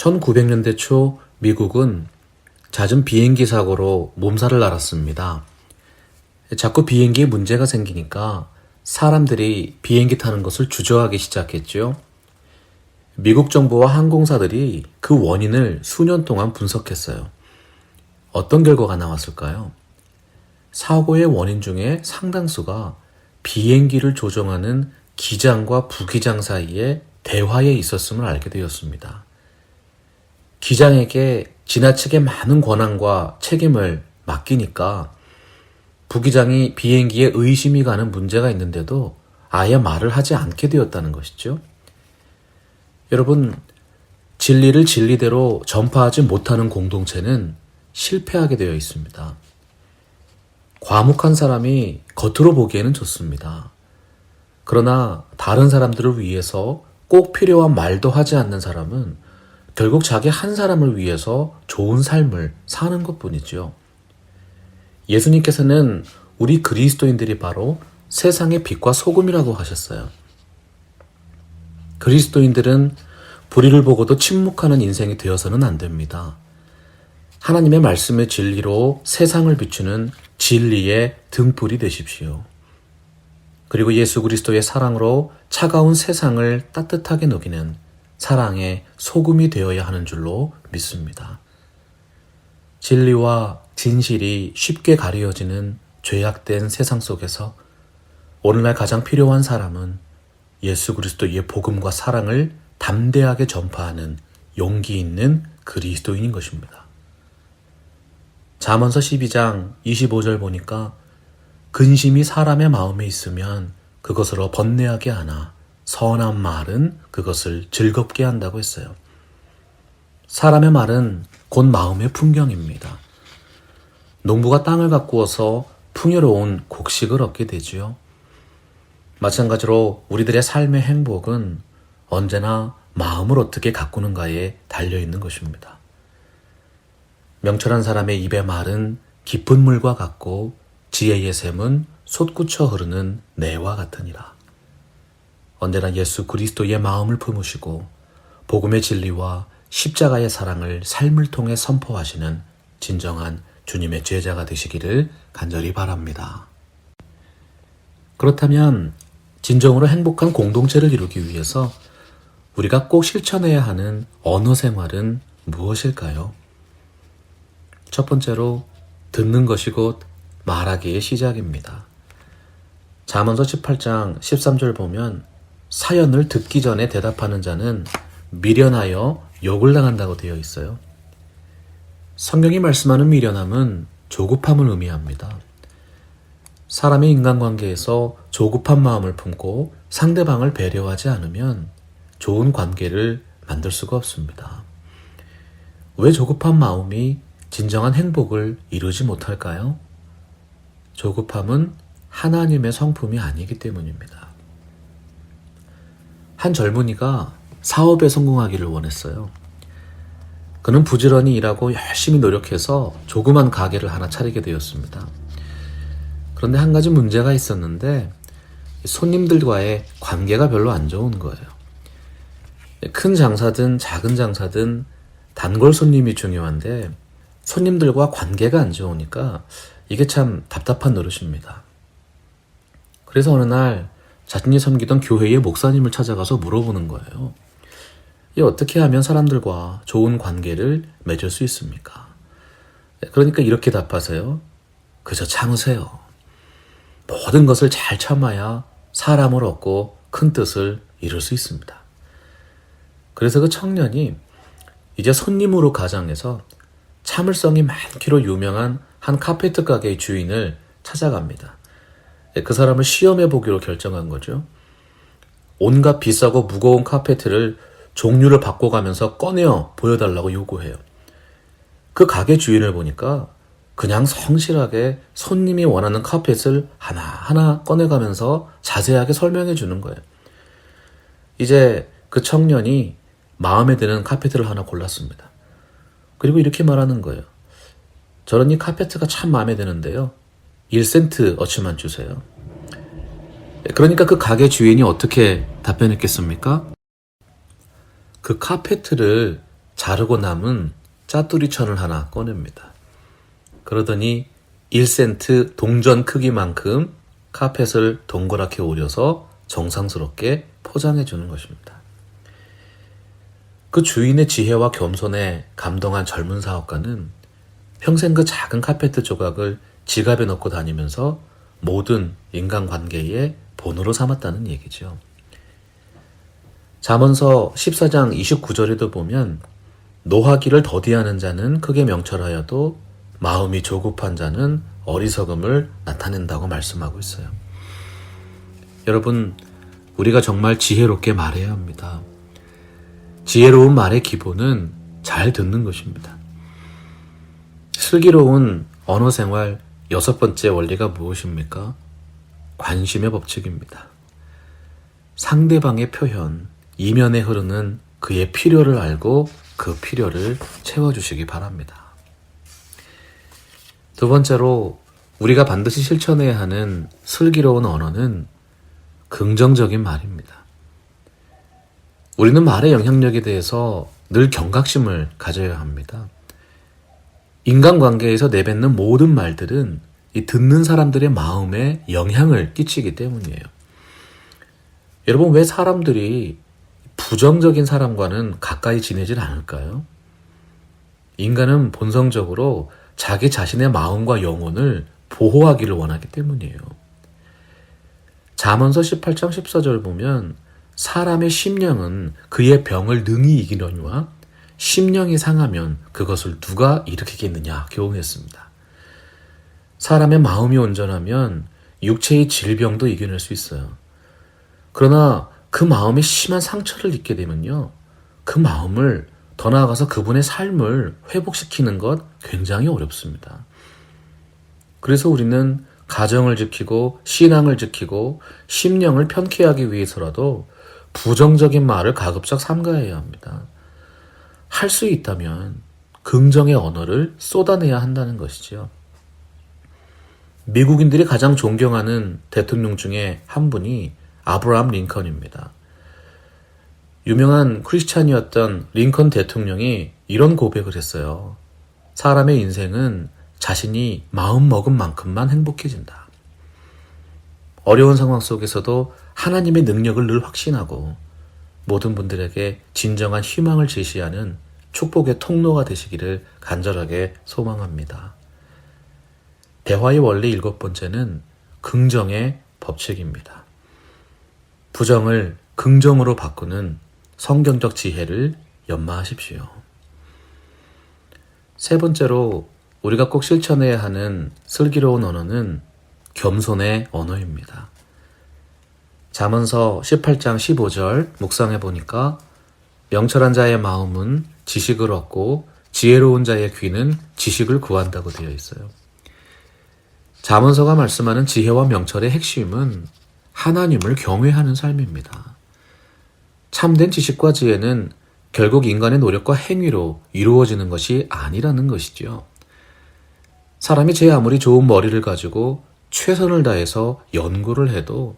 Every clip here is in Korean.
1900년대 초 미국은 잦은 비행기 사고로 몸살을 앓았습니다. 자꾸 비행기에 문제가 생기니까 사람들이 비행기 타는 것을 주저하기 시작했죠. 미국 정부와 항공사들이 그 원인을 수년 동안 분석했어요. 어떤 결과가 나왔을까요? 사고의 원인 중에 상당수가 비행기를 조종하는 기장과 부기장 사이에 대화에 있었음을 알게 되었습니다. 기장에게 지나치게 많은 권한과 책임을 맡기니까 부기장이 비행기에 의심이 가는 문제가 있는데도 아예 말을 하지 않게 되었다는 것이죠. 여러분, 진리를 진리대로 전파하지 못하는 공동체는 실패하게 되어 있습니다. 과묵한 사람이 겉으로 보기에는 좋습니다. 그러나 다른 사람들을 위해서 꼭 필요한 말도 하지 않는 사람은 결국 자기 한 사람을 위해서 좋은 삶을 사는 것 뿐이죠. 예수님께서는 우리 그리스도인들이 바로 세상의 빛과 소금이라고 하셨어요. 그리스도인들은 불의를 보고도 침묵하는 인생이 되어서는 안 됩니다. 하나님의 말씀의 진리로 세상을 비추는 진리의 등불이 되십시오. 그리고 예수 그리스도의 사랑으로 차가운 세상을 따뜻하게 녹이는 사랑의 소금이 되어야 하는 줄로 믿습니다. 진리와 진실이 쉽게 가려지는 죄악된 세상 속에서 오늘날 가장 필요한 사람은 예수 그리스도의 복음과 사랑을 담대하게 전파하는 용기 있는 그리스도인인 것입니다. 잠언서 12장 25절 보니까 근심이 사람의 마음에 있으면 그것으로 번뇌하게 하나 선한 말은 그것을 즐겁게 한다고 했어요. 사람의 말은 곧 마음의 풍경입니다. 농부가 땅을 가꾸어서 풍요로운 곡식을 얻게 되지요. 마찬가지로 우리들의 삶의 행복은 언제나 마음을 어떻게 가꾸는가에 달려 있는 것입니다. 명철한 사람의 입의 말은 깊은 물과 같고 지혜의 샘은 솟구쳐 흐르는 내와 같으니라. 언제나 예수 그리스도의 마음을 품으시고 복음의 진리와 십자가의 사랑을 삶을 통해 선포하시는 진정한 주님의 제자가 되시기를 간절히 바랍니다. 그렇다면 진정으로 행복한 공동체를 이루기 위해서 우리가 꼭 실천해야 하는 언어 생활은 무엇일까요? 첫 번째로 듣는 것이 곧 말하기의 시작입니다. 잠언서 18장 13절 보면 사연을 듣기 전에 대답하는 자는 미련하여 욕을 당한다고 되어 있어요. 성경이 말씀하는 미련함은 조급함을 의미합니다. 사람의 인간관계에서 조급한 마음을 품고 상대방을 배려하지 않으면 좋은 관계를 만들 수가 없습니다. 왜 조급한 마음이 진정한 행복을 이루지 못할까요? 조급함은 하나님의 성품이 아니기 때문입니다. 한 젊은이가 사업에 성공하기를 원했어요. 그는 부지런히 일하고 열심히 노력해서 조그만 가게를 하나 차리게 되었습니다. 그런데 한 가지 문제가 있었는데 손님들과의 관계가 별로 안 좋은 거예요. 큰 장사든 작은 장사든 단골 손님이 중요한데 손님들과 관계가 안 좋으니까 이게 참 답답한 노릇입니다. 그래서 어느 날 자신이 섬기던 교회의 목사님을 찾아가서 물어보는 거예요. 이 어떻게 하면 사람들과 좋은 관계를 맺을 수 있습니까? 그러니까 이렇게 답하세요. 그저 참으세요. 모든 것을 잘 참아야 사람을 얻고 큰 뜻을 이룰 수 있습니다. 그래서 그 청년이 이제 손님으로 가장해서 참을성이 많기로 유명한 한 카페트 가게의 주인을 찾아갑니다. 그 사람을 시험해 보기로 결정한 거죠. 온갖 비싸고 무거운 카페트를 종류를 바꿔가면서 꺼내어 보여달라고 요구해요. 그 가게 주인을 보니까 그냥 성실하게 손님이 원하는 카펫을 하나하나 꺼내가면서 자세하게 설명해 주는 거예요. 이제 그 청년이 마음에 드는 카페트를 하나 골랐습니다. 그리고 이렇게 말하는 거예요. 저는 이 카페트가 참 마음에 드는데요. 1센트 어치만 주세요. 그러니까 그 가게 주인이 어떻게 답변했겠습니까? 그 카페트를 자르고 남은 짜투리 천을 하나 꺼냅니다. 그러더니 1센트 동전 크기만큼 카펫을 동그랗게 오려서 정상스럽게 포장해 주는 것입니다. 그 주인의 지혜와 겸손에 감동한 젊은 사업가는 평생 그 작은 카페트 조각을 지갑에 넣고 다니면서 모든 인간관계의 본으로 삼았다는 얘기죠. 잠언서 14장 29절에도 보면 노하기를 더디하는 자는 크게 명철하여도 마음이 조급한 자는 어리석음을 나타낸다고 말씀하고 있어요. 여러분, 우리가 정말 지혜롭게 말해야 합니다. 지혜로운 말의 기본은 잘 듣는 것입니다. 슬기로운 언어 생활 여섯 번째 원리가 무엇입니까? 관심의 법칙입니다. 상대방의 표현, 이면에 흐르는 그의 필요를 알고 그 필요를 채워주시기 바랍니다. 두 번째로 우리가 반드시 실천해야 하는 슬기로운 언어는 긍정적인 말입니다. 우리는 말의 영향력에 대해서 늘 경각심을 가져야 합니다. 인간관계에서 내뱉는 모든 말들은 이 듣는 사람들의 마음에 영향을 끼치기 때문이에요. 여러분, 왜 사람들이 부정적인 사람과는 가까이 지내질 않을까요? 인간은 본성적으로 자기 자신의 마음과 영혼을 보호하기를 원하기 때문이에요. 잠언서 18장 14절 보면 사람의 심령은 그의 병을 능히 이기려니와 심령이 상하면 그것을 누가 일으키겠느냐 교훈했습니다. 사람의 마음이 온전하면 육체의 질병도 이겨낼 수 있어요. 그러나 그 마음에 심한 상처를 입게 되면요. 그 마음을 더 나아가서 그분의 삶을 회복시키는 것 굉장히 어렵습니다. 그래서 우리는 가정을 지키고 신앙을 지키고 심령을 편케 하기 위해서라도 부정적인 말을 가급적 삼가해야 합니다. 할 수 있다면 긍정의 언어를 쏟아내야 한다는 것이지요. 미국인들이 가장 존경하는 대통령 중에 한 분이 아브라함 링컨입니다. 유명한 크리스찬이었던 링컨 대통령이 이런 고백을 했어요. 사람의 인생은 자신이 마음 먹은 만큼만 행복해진다. 어려운 상황 속에서도 하나님의 능력을 늘 확신하고 모든 분들에게 진정한 희망을 제시하는 축복의 통로가 되시기를 간절하게 소망합니다. 대화의 원리 일곱 번째는 긍정의 법칙입니다. 부정을 긍정으로 바꾸는 성경적 지혜를 연마하십시오. 세 번째로 우리가 꼭 실천해야 하는 슬기로운 언어는 겸손의 언어입니다. 잠언서 18장 15절 묵상해 보니까 명철한 자의 마음은 지식을 얻고 지혜로운 자의 귀는 지식을 구한다고 되어 있어요. 잠언서가 말씀하는 지혜와 명철의 핵심은 하나님을 경외하는 삶입니다. 참된 지식과 지혜는 결국 인간의 노력과 행위로 이루어지는 것이 아니라는 것이지요. 사람이 제 아무리 좋은 머리를 가지고 최선을 다해서 연구를 해도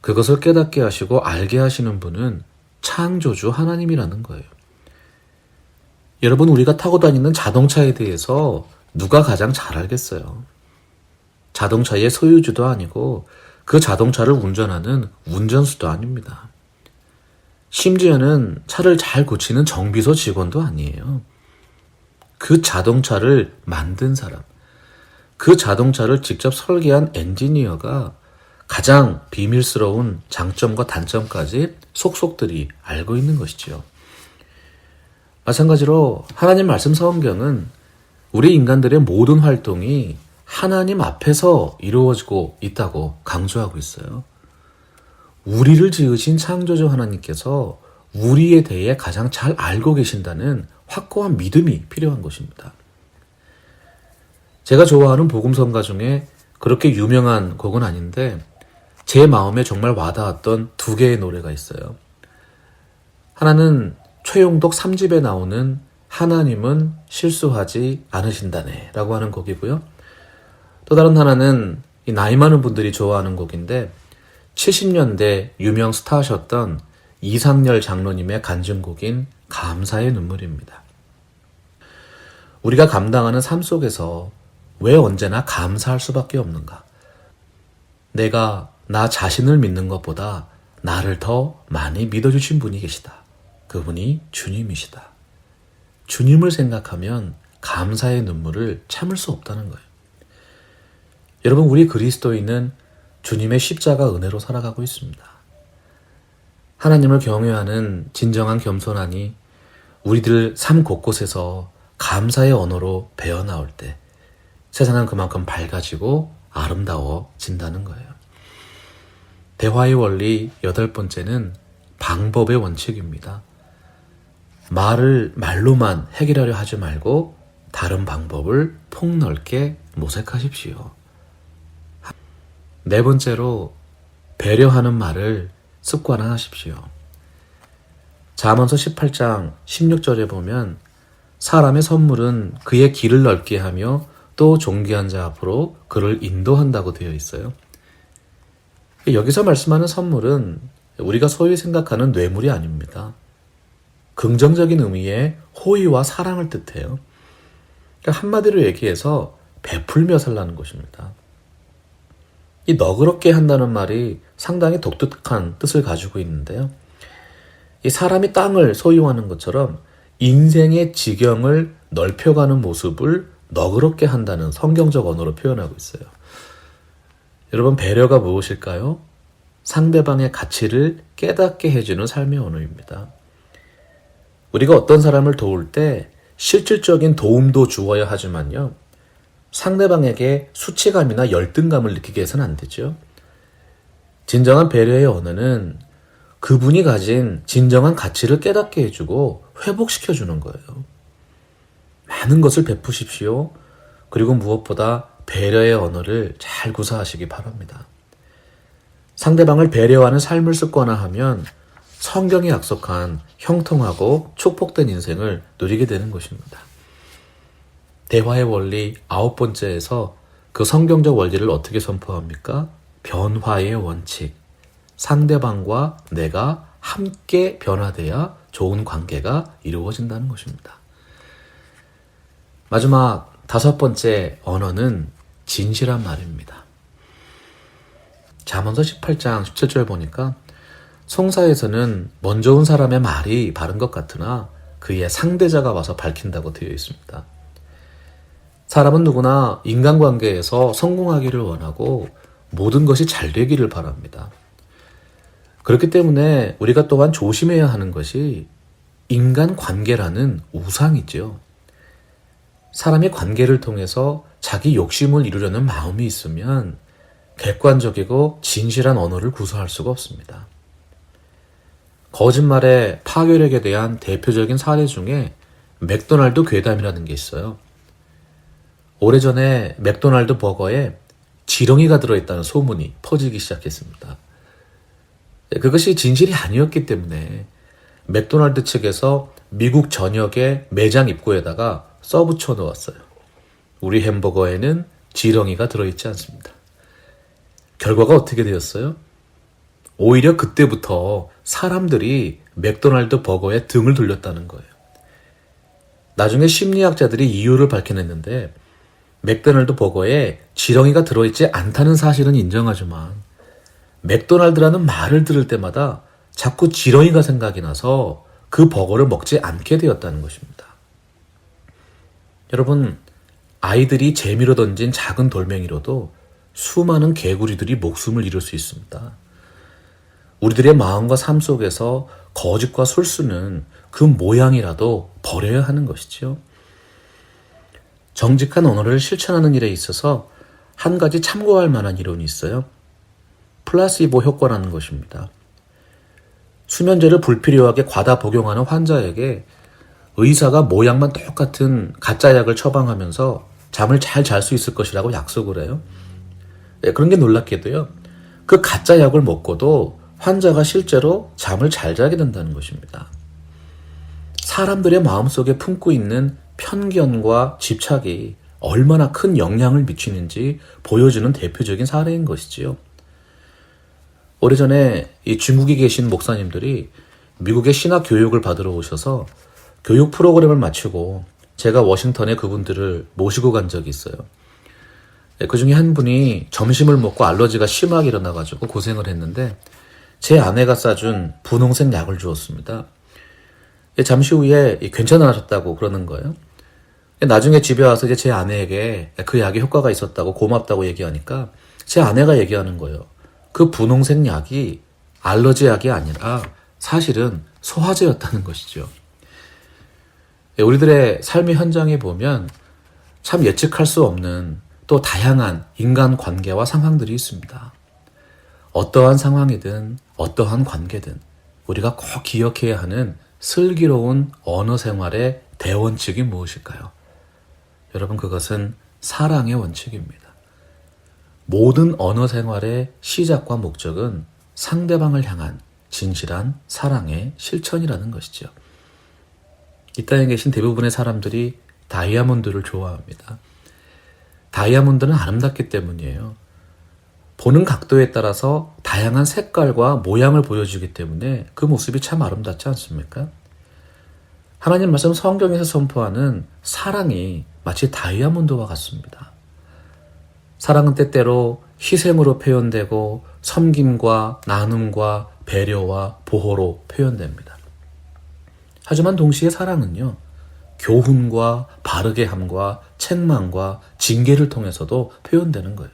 그것을 깨닫게 하시고 알게 하시는 분은 창조주 하나님이라는 거예요. 여러분, 우리가 타고 다니는 자동차에 대해서 누가 가장 잘 알겠어요? 자동차의 소유주도 아니고 그 자동차를 운전하는 운전수도 아닙니다. 심지어는 차를 잘 고치는 정비소 직원도 아니에요. 그 자동차를 만든 사람, 그 자동차를 직접 설계한 엔지니어가 가장 비밀스러운 장점과 단점까지 속속들이 알고 있는 것이지요. 마찬가지로 하나님 말씀 성경은 우리 인간들의 모든 활동이 하나님 앞에서 이루어지고 있다고 강조하고 있어요. 우리를 지으신 창조주 하나님께서 우리에 대해 가장 잘 알고 계신다는 확고한 믿음이 필요한 것입니다. 제가 좋아하는 복음성가 중에 그렇게 유명한 곡은 아닌데 제 마음에 정말 와닿았던 두 개의 노래가 있어요. 하나는 최용독 3집에 나오는 하나님은 실수하지 않으신다네 라고 하는 곡이고요. 또 다른 하나는 나이 많은 분들이 좋아하는 곡인데 70년대 유명 스타셨던 이상열 장로님의 간증곡인 감사의 눈물입니다. 우리가 감당하는 삶 속에서 왜 언제나 감사할 수밖에 없는가? 내가 나 자신을 믿는 것보다 나를 더 많이 믿어주신 분이 계시다. 그분이 주님이시다. 주님을 생각하면 감사의 눈물을 참을 수 없다는 거예요. 여러분, 우리 그리스도인은 주님의 십자가 은혜로 살아가고 있습니다. 하나님을 경외하는 진정한 겸손하니 우리들 삶 곳곳에서 감사의 언어로 배어 나올 때 세상은 그만큼 밝아지고 아름다워진다는 거예요. 대화의 원리 여덟 번째는 방법의 원칙입니다. 말을 말로만 해결하려 하지 말고 다른 방법을 폭넓게 모색하십시오. 네 번째로 배려하는 말을 습관화하십시오. 잠언서 18장 16절에 보면 사람의 선물은 그의 길을 넓게 하며 또 존귀한 자 앞으로 그를 인도한다고 되어 있어요. 여기서 말씀하는 선물은 우리가 소위 생각하는 뇌물이 아닙니다. 긍정적인 의미의 호의와 사랑을 뜻해요. 그러니까 한마디로 얘기해서 베풀며 살라는 것입니다. 이 너그럽게 한다는 말이 상당히 독특한 뜻을 가지고 있는데요. 이 사람이 땅을 소유하는 것처럼 인생의 지경을 넓혀가는 모습을 너그럽게 한다는 성경적 언어로 표현하고 있어요. 여러분, 배려가 무엇일까요? 상대방의 가치를 깨닫게 해주는 삶의 언어입니다. 우리가 어떤 사람을 도울 때 실질적인 도움도 주어야 하지만요. 상대방에게 수치감이나 열등감을 느끼게 해서는 안 되죠. 진정한 배려의 언어는 그분이 가진 진정한 가치를 깨닫게 해주고 회복시켜주는 거예요. 많은 것을 베푸십시오. 그리고 무엇보다 배려의 언어를 잘 구사하시기 바랍니다. 상대방을 배려하는 삶을 습관화하면 성경이 약속한 형통하고 축복된 인생을 누리게 되는 것입니다. 대화의 원리 아홉 번째에서 그 성경적 원리를 어떻게 선포합니까? 변화의 원칙. 상대방과 내가 함께 변화돼야 좋은 관계가 이루어진다는 것입니다. 마지막 다섯 번째 언어는 진실한 말입니다. 잠언서 18장 17절 보니까 송사에서는 먼저 온 사람의 말이 바른 것 같으나 그의 상대자가 와서 밝힌다고 되어 있습니다. 사람은 누구나 인간관계에서 성공하기를 원하고 모든 것이 잘 되기를 바랍니다. 그렇기 때문에 우리가 또한 조심해야 하는 것이 인간 관계라는 우상이죠. 사람의 관계를 통해서 자기 욕심을 이루려는 마음이 있으면 객관적이고 진실한 언어를 구사할 수가 없습니다. 거짓말의 파괴력에 대한 대표적인 사례 중에 맥도날드 괴담이라는 게 있어요. 오래전에 맥도날드 버거에 지렁이가 들어있다는 소문이 퍼지기 시작했습니다. 그것이 진실이 아니었기 때문에 맥도날드 측에서 미국 전역의 매장 입구에다가 써붙여 놓았어요. 우리 햄버거에는 지렁이가 들어있지 않습니다. 결과가 어떻게 되었어요? 오히려 그때부터 사람들이 맥도날드 버거에 등을 돌렸다는 거예요. 나중에 심리학자들이 이유를 밝혀냈는데 맥도날드 버거에 지렁이가 들어있지 않다는 사실은 인정하지만 맥도날드라는 말을 들을 때마다 자꾸 지렁이가 생각이 나서 그 버거를 먹지 않게 되었다는 것입니다. 여러분, 아이들이 재미로 던진 작은 돌멩이로도 수많은 개구리들이 목숨을 잃을 수 있습니다. 우리들의 마음과 삶 속에서 거짓과 술수는 그 모양이라도 버려야 하는 것이지요. 정직한 언어를 실천하는 일에 있어서 한 가지 참고할 만한 이론이 있어요. 플라시보 효과라는 것입니다. 수면제를 불필요하게 과다 복용하는 환자에게 의사가 모양만 똑같은 가짜 약을 처방하면서 잠을 잘 잘 수 있을 것이라고 약속을 해요. 네, 그런 게 놀랍게도요. 그 가짜 약을 먹고도 환자가 실제로 잠을 잘 자게 된다는 것입니다. 사람들의 마음속에 품고 있는 편견과 집착이 얼마나 큰 영향을 미치는지 보여주는 대표적인 사례인 것이지요. 오래전에 이 중국에 계신 목사님들이 미국의 신학 교육을 받으러 오셔서 교육 프로그램을 마치고 제가 워싱턴에 그분들을 모시고 간 적이 있어요. 그 중에 한 분이 점심을 먹고 알러지가 심하게 일어나가지고 고생을 했는데 제 아내가 싸준 분홍색 약을 주었습니다. 예, 잠시 후에 괜찮아졌다고 그러는 거예요. 예, 나중에 집에 와서 이제 제 아내에게 그 약이 효과가 있었다고 고맙다고 얘기하니까 제 아내가 얘기하는 거예요. 그 분홍색 약이 알러지 약이 아니라 사실은 소화제였다는 것이죠. 예, 우리들의 삶의 현장에 보면 참 예측할 수 없는 또 다양한 인간 관계와 상황들이 있습니다. 어떠한 상황이든 어떠한 관계든 우리가 꼭 기억해야 하는 슬기로운 언어 생활의 대원칙이 무엇일까요? 여러분 그것은 사랑의 원칙입니다. 모든 언어 생활의 시작과 목적은 상대방을 향한 진실한 사랑의 실천이라는 것이죠. 이 땅에 계신 대부분의 사람들이 다이아몬드를 좋아합니다. 다이아몬드는 아름답기 때문이에요. 보는 각도에 따라서 다양한 색깔과 모양을 보여주기 때문에 그 모습이 참 아름답지 않습니까? 하나님 말씀 성경에서 선포하는 사랑이 마치 다이아몬드와 같습니다. 사랑은 때때로 희생으로 표현되고 섬김과 나눔과 배려와 보호로 표현됩니다. 하지만 동시에 사랑은요, 교훈과 바르게 함과 책망과 징계를 통해서도 표현되는 거예요.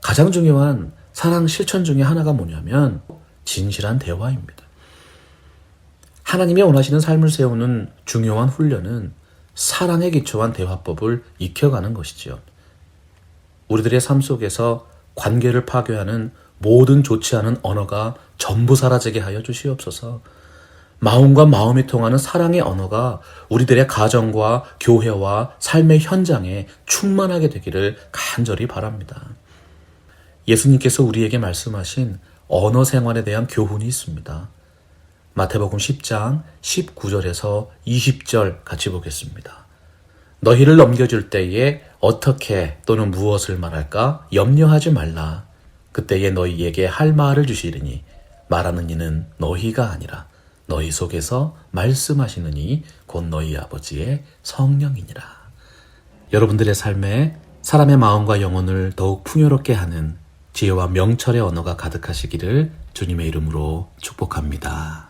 가장 중요한 사랑 실천 중에 하나가 뭐냐면 진실한 대화입니다. 하나님이 원하시는 삶을 세우는 중요한 훈련은 사랑에 기초한 대화법을 익혀가는 것이지요. 우리들의 삶 속에서 관계를 파괴하는 모든 좋지 않은 언어가 전부 사라지게 하여 주시옵소서. 마음과 마음이 통하는 사랑의 언어가 우리들의 가정과 교회와 삶의 현장에 충만하게 되기를 간절히 바랍니다. 예수님께서 우리에게 말씀하신 언어 생활에 대한 교훈이 있습니다. 마태복음 10장 19절에서 20절 같이 보겠습니다. 너희를 넘겨줄 때에 어떻게 또는 무엇을 말할까 염려하지 말라. 그때에 너희에게 할 말을 주시리니 말하는 이는 너희가 아니라 너희 속에서 말씀하시는 이곧 너희 아버지의 성령이니라. 여러분들의 삶에 사람의 마음과 영혼을 더욱 풍요롭게 하는 지혜와 명철의 언어가 가득하시기를 주님의 이름으로 축복합니다.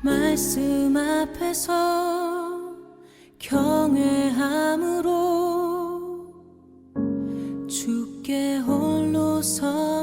말씀 앞에서 경외함으로 주께 홀로 섭